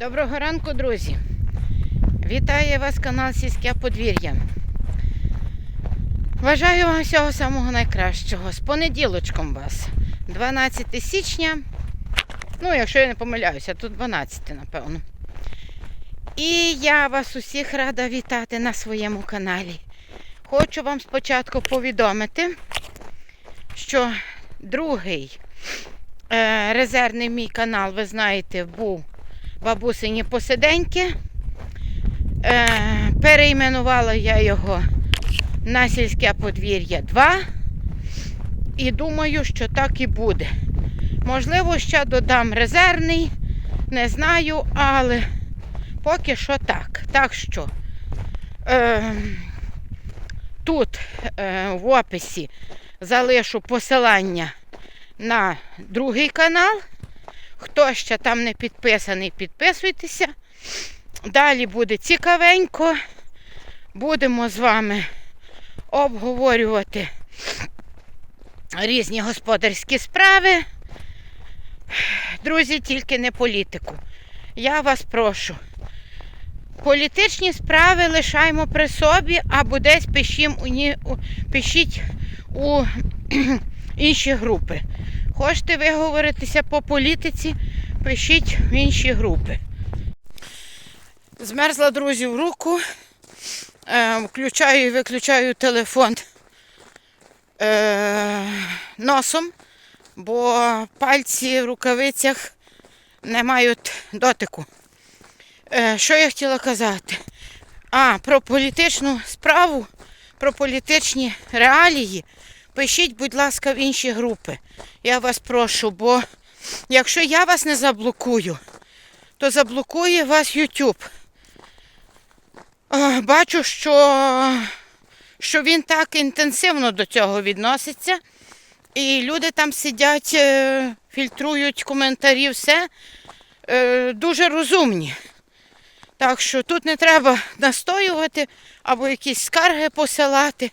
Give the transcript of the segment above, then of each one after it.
Доброго ранку, друзі! Вітає вас канал Сільське подвір'я. Бажаю вам всього самого найкращого. З понеділочком вас. 12 січня. Ну, якщо я не помиляюся, тут 12, напевно. І я вас усіх рада вітати на своєму каналі. Хочу вам спочатку повідомити, що другий е, резервний мій канал, ви знаєте, був бабусині посиденьки. Е, перейменувала я його на сільське подвір'я 2. І думаю, що так і буде. Можливо, ще додам резервний, не знаю, але поки що так. Так що е, тут е, в описі залишу посилання на другий канал. Хто ще там не підписаний, підписуйтеся. Далі буде цікавенько. Будемо з вами обговорювати різні господарські справи. Друзі, тільки не політику. Я вас прошу. Політичні справи лишаємо при собі або десь ні- у- пишіть у інші групи. Хочете виговоритися по політиці, пишіть в інші групи. Змерзла друзі в руку. Е, включаю і виключаю телефон е, носом, бо пальці в рукавицях не мають дотику. Е, що я хотіла казати? А, про політичну справу, про політичні реалії. Пишіть, будь ласка, в інші групи. Я вас прошу, бо якщо я вас не заблокую, то заблокує вас YouTube. Бачу, що, що він так інтенсивно до цього відноситься. І люди там сидять, е, фільтрують коментарі, все е, дуже розумні. Так що тут не треба настоювати або якісь скарги посилати.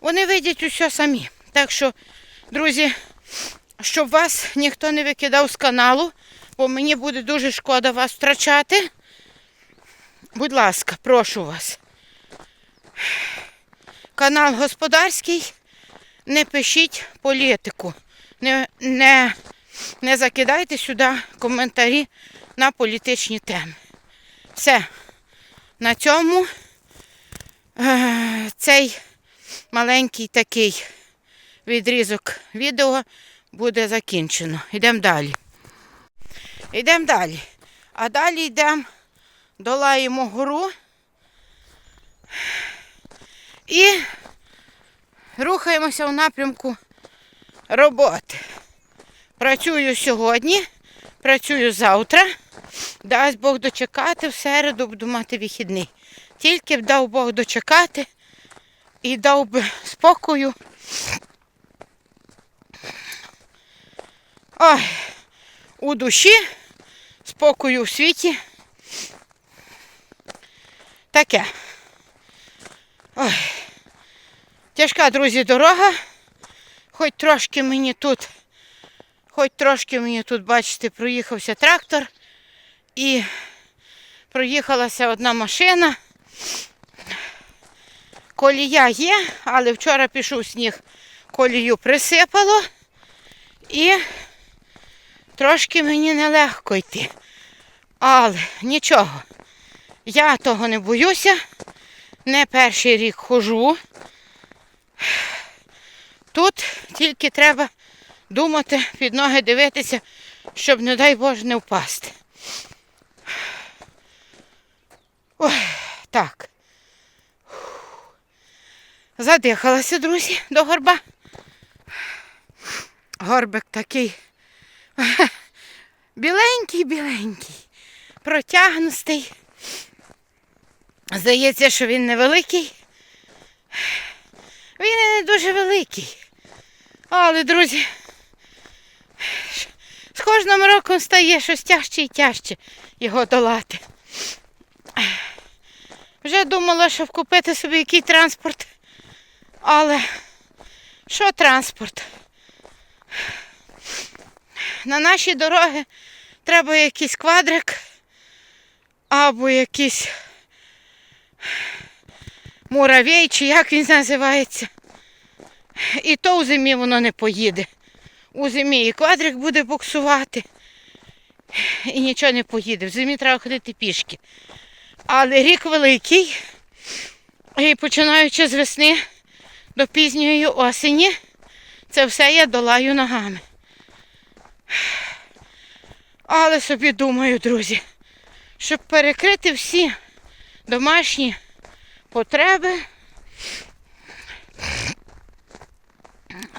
Вони видять усе самі. Так що, друзі, щоб вас ніхто не викидав з каналу, бо мені буде дуже шкода вас втрачати. Будь ласка, прошу вас. Канал господарський. Не пишіть політику. Не, не, не закидайте сюди коментарі на політичні теми. Все. На цьому е, цей маленький такий відрізок відео буде закінчено. Йдемо далі. Йдемо далі. А далі йдемо, долаємо гору і рухаємося в напрямку роботи. Працюю сьогодні, працюю завтра. Дасть Бог дочекати в середу, буду мати вихідний. Тільки б дав Бог дочекати і дав би спокою. Ой, у душі, спокою в світі. Таке. Ой. Тяжка, друзі, дорога. Хоч трошки мені тут, хоч трошки мені тут, бачите, проїхався трактор і проїхалася одна машина. Колія є, але вчора пішов сніг, колію присипало і трошки мені нелегко йти. Але нічого, я того не боюся. Не перший рік хожу. Тут тільки треба думати, під ноги дивитися, щоб, не дай Боже, не впасти. Ой, так. Задихалася, друзі, до горба. Горбик такий біленький-біленький, протягнутий. Здається, що він невеликий. Він і не дуже великий. Але, друзі, з кожним роком стає щось тяжче і тяжче його долати. Вже думала, щоб купити собі який транспорт. Але що транспорт? На наші дороги треба якийсь квадрик, або якийсь муравей, чи як він називається. І то у зимі воно не поїде. У зимі і квадрик буде буксувати, і нічого не поїде. В зимі треба ходити пішки. Але рік великий, і починаючи з весни до пізньої осені, це все я долаю ногами. Але собі думаю, друзі, щоб перекрити всі домашні потреби,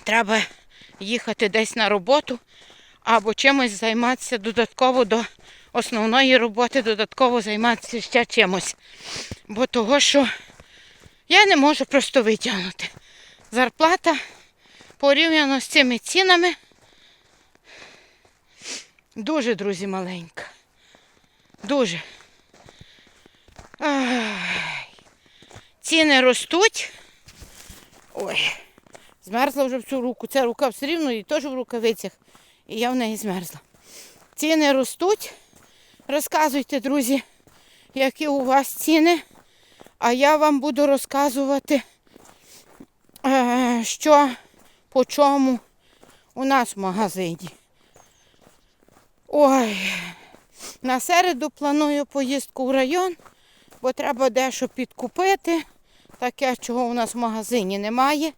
треба їхати десь на роботу або чимось займатися додатково до основної роботи, додатково займатися ще чимось. Бо того, що я не можу просто витягнути. Зарплата порівняно з цими цінами дуже, друзі, маленька. Дуже. Ай. Ціни ростуть. Ой, змерзла вже в цю руку. Ця рука все рівно і теж в рукавицях. І я в неї змерзла. Ціни ростуть. Розказуйте, друзі, які у вас ціни. А я вам буду розказувати, е, що по чому у нас в магазині. Ой, на середу планую поїздку в район, бо треба дещо підкупити. Таке, чого у нас в магазині немає.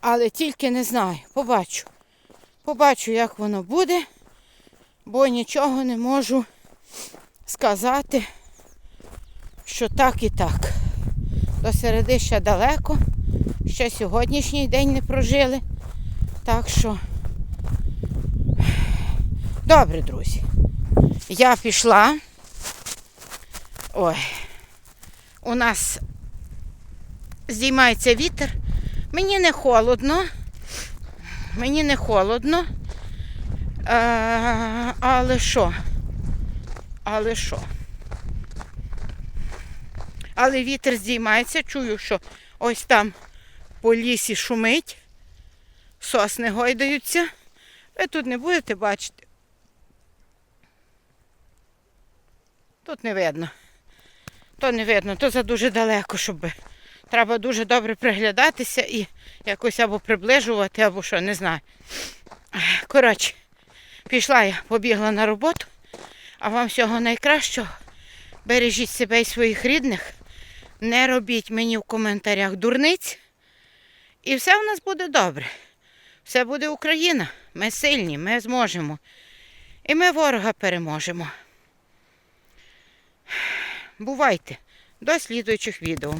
Але тільки не знаю. Побачу. Побачу, як воно буде, бо нічого не можу сказати, що так і так. До середи ще далеко. Ще сьогоднішній день не прожили. Так що. Добре, друзі. Я пішла. Ой, у нас здіймається вітер. Мені не холодно. Мені не холодно. Е, але що? Але що? Але вітер здіймається, чую, що ось там по лісі шумить, сосни гойдаються. Ви тут не будете бачити. Тут не видно. То не видно, то за дуже далеко, щоб треба дуже добре приглядатися і якось або приближувати, або що, не знаю. Коротше, пішла я, побігла на роботу, а вам всього найкращого. Бережіть себе і своїх рідних. Не робіть мені в коментарях дурниць. І все в нас буде добре. Все буде Україна. Ми сильні, ми зможемо. І ми ворога переможемо. Бувайте. До слідуючих відео.